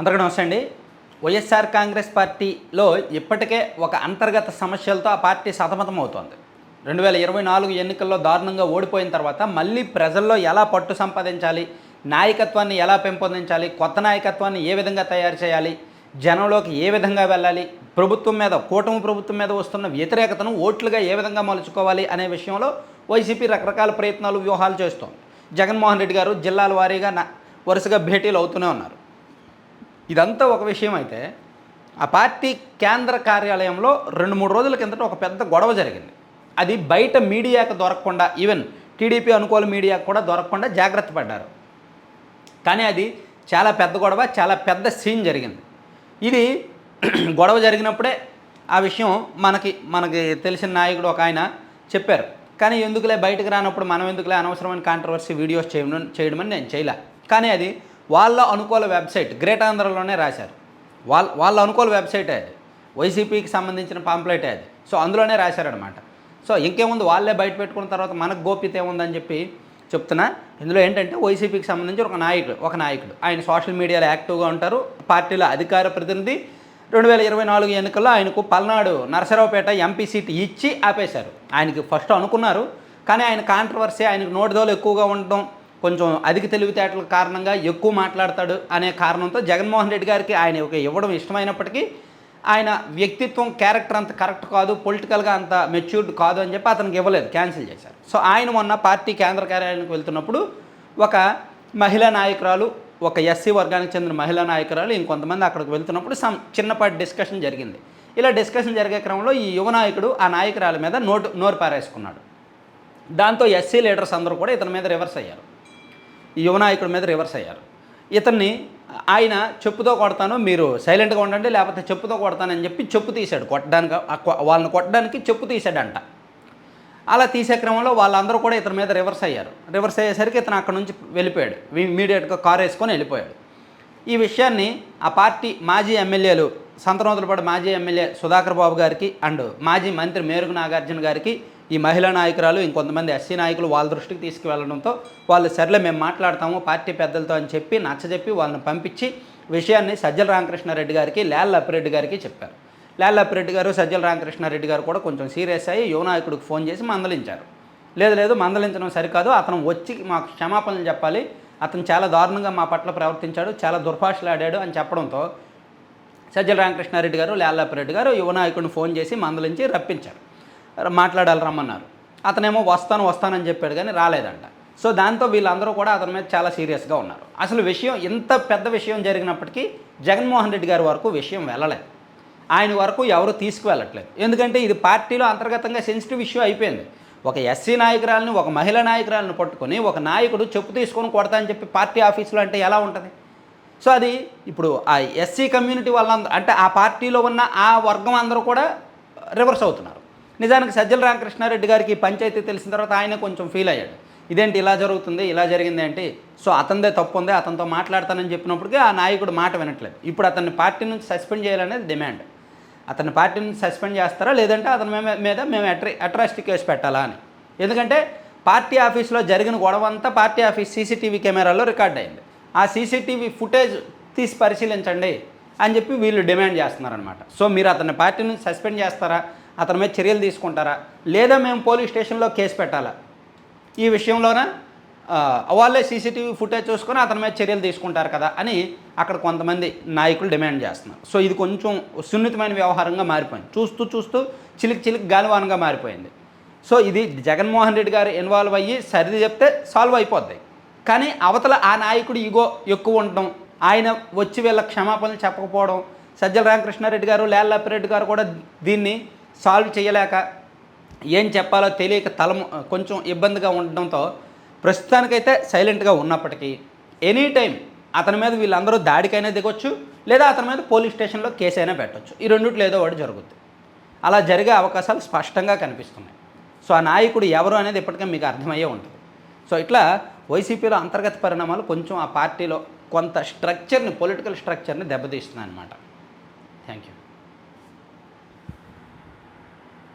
అందరికీ నమస్తే అండి. వైఎస్ఆర్ కాంగ్రెస్ పార్టీలో ఇప్పటికే ఒక అంతర్గత సమస్యలతో ఆ పార్టీ సతమతం అవుతోంది రెండు వేల ఇరవై నాలుగు ఎన్నికల్లో దారుణంగా ఓడిపోయిన తర్వాత మళ్ళీ ప్రజల్లో ఎలా పట్టు సంపాదించాలి నాయకత్వాన్ని ఎలా పెంపొందించాలి కొత్త నాయకత్వాన్ని ఏ విధంగా తయారు చేయాలి జనంలోకి ఏ విధంగా వెళ్ళాలి ప్రభుత్వం మీద కూటమి ప్రభుత్వం మీద వస్తున్న వ్యతిరేకతను ఓట్లుగా ఏ విధంగా మలుచుకోవాలి అనే విషయంలో వైసీపీ రకరకాల ప్రయత్నాలు వ్యూహాలు చేస్తోంది. జగన్మోహన్ రెడ్డి గారు జిల్లాల వారీగా వరుసగా భేటీలు అవుతూనే ఉన్నారు. ఇదంతా ఒక విషయం అయితే ఆ పార్టీ కేంద్ర కార్యాలయంలో రెండు మూడు రోజుల కిందట ఒక పెద్ద గొడవ జరిగింది. అది బయట మీడియాకు దొరకకుండా ఈవెన్ టీడీపీ అనుకూల మీడియాకు కూడా దొరకకుండా జాగ్రత్త పడ్డారు. కానీ అది చాలా పెద్ద గొడవ చాలా పెద్ద సీన్ జరిగింది. ఇది గొడవ జరిగినప్పుడే ఆ విషయం మనకి మనకి తెలిసిన నాయకుడు ఒక ఆయన చెప్పారు. కానీ ఎందుకులే బయటకు రానప్పుడు మనం ఎందుకులే అనవసరమైన కాంట్రవర్సీ వీడియోస్ చేయడం చేయడమని నేను చేయలే. కానీ అది వాళ్ళ అనుకూల వెబ్సైట్ గ్రేట్ ఆంధ్రలోనే రాశారు. వాళ్ళ వాళ్ళ అనుకూల వెబ్సైటే అది. వైసీపీకి సంబంధించిన పాంప్లెటే అది. సో అందులోనే రాశారనమాట సో ఇంకేముంది? వాళ్ళే బయట పెట్టుకున్న తర్వాత మనకు గోప్యత ఏముందని చెప్పి చెప్తున్నా. ఇందులో ఏంటంటే వైసీపీకి సంబంధించి ఒక నాయకుడు ఒక నాయకుడు. ఆయన సోషల్ మీడియాలో యాక్టివ్గా ఉంటారు. పార్టీలో అధికార ప్రతినిధి రెండు వేల ఇరవై నాలుగు ఎన్నికల్లో ఆయనకు పల్నాడు నరసరావుపేట ఎంపీ సీట్ ఇచ్చి ఆపేశారు. ఆయనకి ఫస్ట్ అనుకున్నారు. కానీ ఆయన కాంట్రవర్సీ ఆయనకు నోటిదోలు ఎక్కువగా ఉండడం కొంచెం అధిక తెలివితేటల కారణంగా ఎక్కువ మాట్లాడతాడు అనే కారణంతో జగన్మోహన్ రెడ్డి గారికి ఆయన ఒక ఇవ్వడం ఇష్టమైనప్పటికీ ఆయన వ్యక్తిత్వం క్యారెక్టర్ అంత కరెక్ట్ కాదు పొలిటికల్గా అంత మెచ్యూర్డ్ కాదు అని చెప్పి అతనికి ఇవ్వలేదు క్యాన్సిల్ చేశారు. సో ఆయన మొన్న పార్టీ కేంద్ర కార్యాలయానికి వెళ్తున్నప్పుడు ఒక మహిళా నాయకురాలు ఒక ఎస్సీ వర్గానికి చెందిన మహిళా నాయకురాలు ఇంకొంతమంది అక్కడికి వెళ్తున్నప్పుడు సమ్ చిన్నపాటి డిస్కషన్ జరిగింది. ఇలా డిస్కషన్ జరిగే క్రమంలో ఈ యువ నాయకుడు ఆ నాయకురాల మీద నోటు నోరు పారేసుకున్నాడు. దాంతో ఎస్సీ లీడర్స్ అందరూ కూడా ఇతని మీద రివర్స్ అయ్యారు. యువ నాయకుడి మీద రివర్స్ అయ్యారు. ఇతన్ని ఆయన చెప్పుతో కొడతాను మీరు సైలెంట్గా ఉండండి లేకపోతే చెప్పుతో కొడతానని చెప్పి చెప్పు తీశాడు. కొట్టడానికి వాళ్ళని కొట్టడానికి చెప్పు తీశాడంట. అలా తీసే క్రమంలో వాళ్ళందరూ కూడా ఇతని మీద రివర్స్ అయ్యారు. రివర్స్ అయ్యేసరికి ఇతను అక్కడ నుంచి వెళ్ళిపోయాడు. ఇమీడియట్గా కారు వేసుకొని వెళ్ళిపోయాడు. ఈ విషయాన్ని ఆ పార్టీ మాజీ ఎమ్మెల్యేలు సంతనోతులపాటు మాజీ ఎమ్మెల్యే సుధాకర్ బాబు గారికి అండ్ మాజీ మంత్రి మేరుగు నాగార్జున గారికి ఈ మహిళా నాయకురాలు ఇంకొంతమంది ఎస్సీ నాయకులు వాళ్ళ దృష్టికి తీసుకువెళ్ళడంతో వాళ్ళు సర్లే మేము మాట్లాడతాము పార్టీ పెద్దలతో అని చెప్పి నచ్చజెప్పి వాళ్ళని పంపించి విషయాన్ని సజ్జల రామకృష్ణారెడ్డి గారికి లేళ్ళ అప్పిరెడ్డి గారికి చెప్పారు. లేళ్ళ అప్పిరెడ్డి గారు సజ్జల రామకృష్ణారెడ్డి గారు కూడా కొంచెం సీరియస్ అయ్యి యువ నాయకుడికి ఫోన్ చేసి మందలించారు. లేదు లేదు మందలించడం సరికాదు అతను వచ్చి మాకు క్షమాపణలు చెప్పాలి అతను చాలా దారుణంగా మా పట్ల ప్రవర్తించాడు చాలా దుర్భాషలు ఆడాడు అని చెప్పడంతో సజ్జల రామకృష్ణారెడ్డి గారు లేళ్ళాపిరెడ్డి గారు యువ నాయకుడిని ఫోన్ చేసి మందలించి రప్పించారు. మాట్లాడాలి రమ్మన్నారు. అతనేమో వస్తాను వస్తానని చెప్పాడు కానీ రాలేదంట. సో దాంతో వీళ్ళందరూ కూడా అతని మీద చాలా సీరియస్గా ఉన్నారు. అసలు విషయం ఇంత పెద్ద విషయం జరిగినప్పటికీ జగన్మోహన్ రెడ్డి గారి వరకు విషయం వెళ్ళలేదు. ఆయన వరకు ఎవరు తీసుకువెళ్ళట్లేదు. ఎందుకంటే ఇది పార్టీలో అంతర్గతంగా సెన్సిటివ్ ఇష్యూ అయిపోయింది. ఒక ఎస్సీ నాయకురాలని ఒక మహిళా నాయకురాలను పట్టుకొని ఒక నాయకుడు చెప్పు తీసుకొని కొడతా అని చెప్పి పార్టీ ఆఫీసులో అంటే ఎలా ఉంటుంది? సో అది ఇప్పుడు ఆ ఎస్సీ కమ్యూనిటీ వాళ్ళందరూ అంటే ఆ పార్టీలో ఉన్న ఆ వర్గం అందరూ కూడా రివర్స్ అవుతున్నారు. నిజానికి సజ్జల రామకృష్ణారెడ్డి గారికి పంచాయతీ తెలిసిన తర్వాత ఆయన కొంచెం ఫీల్ అయ్యాడు. ఇదేంటి ఇలా జరుగుతుంది ఇలా జరిగింది ఏంటి సో అతనిదే తప్పు ఉంది అతనితో మాట్లాడతానని చెప్పినప్పటికీ ఆ నాయకుడు మాట వినట్లేదు. ఇప్పుడు అతన్ని పార్టీ నుంచి సస్పెండ్ చేయాలనేది డిమాండ్. అతని పార్టీ నుంచి సస్పెండ్ చేస్తారా? లేదంటే అతని మీద మేము అట్రా అట్రాసిటీ కేసు పెట్టాలా అని. ఎందుకంటే పార్టీ ఆఫీస్లో జరిగిన గొడవ అంతా పార్టీ ఆఫీస్ సీసీటీవీ కెమెరాలో రికార్డ్ అయింది. ఆ సీసీటీవీ ఫుటేజ్ తీసి పరిశీలించండి అని చెప్పి వీళ్ళు డిమాండ్ చేస్తున్నారనమాట సో మీరు అతని పార్టీ నుంచి సస్పెండ్ చేస్తారా? అతని మీద చర్యలు తీసుకుంటారా? లేదా మేము పోలీస్ స్టేషన్లో కేసు పెట్టాలా? ఈ విషయంలోన? వాళ్ళే సీసీటీవీ ఫుటేజ్ చూసుకొని అతని మీద చర్యలు తీసుకుంటారు కదా అని అక్కడ కొంతమంది నాయకులు డిమాండ్ చేస్తున్నారు. సో ఇది కొంచెం సున్నితమైన వ్యవహారంగా మారిపోయింది. చూస్తూ చూస్తూ చిలికి చిలికి గాలివానంగా మారిపోయింది. సో ఇది జగన్మోహన్ రెడ్డి గారు ఇన్వాల్వ్ అయ్యి సరిది చెప్తే సాల్వ్ అయిపోద్ది. కానీ అవతల ఆ నాయకుడు ఇగో ఎక్కువ ఉండడం ఆయన వచ్చి వీళ్ళ క్షమాపణలు చెప్పకపోవడం సజ్జల రామకృష్ణారెడ్డి గారు లేల్లాపిరెడ్డి గారు కూడా దీన్ని సాల్వ్ చేయలేక ఏం చెప్పాలో తెలియక తల కొంచెం ఇబ్బందిగా ఉండడంతో ప్రస్తుతానికైతే సైలెంట్గా ఉన్నప్పటికీ ఎనీ టైం అతని మీద వీళ్ళందరూ దాడికైనా దిగొచ్చు లేదా అతని మీద పోలీస్ స్టేషన్లో కేసు అయినా పెట్టొచ్చు. ఈ రెండిట్లో ఏదో ఒకటి జరుగుతుంది అలా జరిగే అవకాశాలు స్పష్టంగా కనిపిస్తున్నాయి. సో ఆ నాయకుడు ఎవరు అనేది ఇప్పటికే మీకు అర్థమయ్యే ఉంటుంది. సో ఇట్లా వైసీపీలో అంతర్గత పరిణామాలు కొంచెం ఆ పార్టీలో కొంత స్ట్రక్చర్ని పొలిటికల్ స్ట్రక్చర్ని దెబ్బతీస్తుంది అనమాట థ్యాంక్ యూ